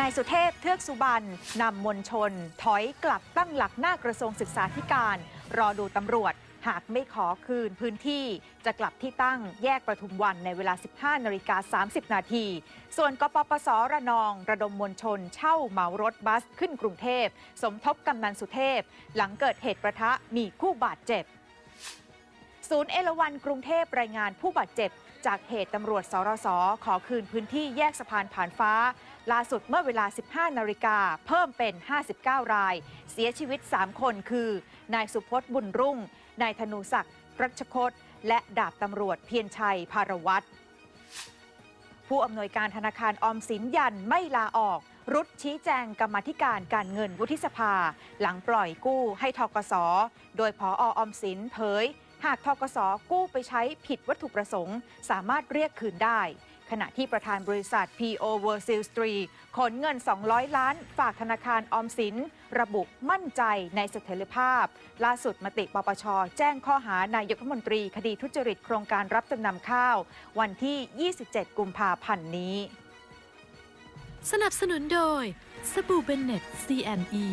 นายสุเทพเทือกสุบรรณนำมวลชน ถอยกลับตั้งหลักหน้ากระทรวงศึกษาธิการ รอดูตำรวจ หากไม่ขอคืนพื้นที่ จะกลับที่ตั้งแยกประทุมวันในเวลา 15นาฬิกา30 นาที ส่วนกปปสระนอง ระดมมวลชน เช่าเหมารถบัสขึ้นกรุงเทพ สมทบกำนันสุเทพ หลังเกิดเหตุประทะมีผู้บาดเจ็บ ศูนย์เอราวันกรุงเทพรายงานผู้บาดเจ็บ จากเหตุตำรวจสรสขอคืนพื้นที่แยกสะพานผ่านฟ้า ล่าสุดเมื่อเวลา 15 นาฬิกาเพิ่มเป็น 59 ราย เสียชีวิต 3 คนคือ นายสุพจน์บุญรุ่ง นายธนูศักดิ์รัชคต และดาบตำรวจเพียรชัยภารวัตรผู้อำนวยการธนาคารออมสินยันไม่ลาออกรุดชี้แจงกรรมธิการการเงินวุฒิสภา หลังปล่อยกู้ให้ทกส โดยพอออมสินเผย หากทกสกู้ไปใช้ผิดวัตถุประสงค์ สามารถเรียกคืนได้ ขณะที่ประธานบริษัท PO World s e a l s 3ขนเงิน 200 ล้าน ฝากธนาคารออมสิน ระบุมั่นใจในเสถียรภาพ ล่าสุดมติปปช แจ้งข้อหานายกรัฐมนตรี คดีทุจริตโครงการรับจำนำข้าว วันที่ 27 กุมภาพันธ์นี้ สนับสนุนโดยสบู่เบนเน็ต CNE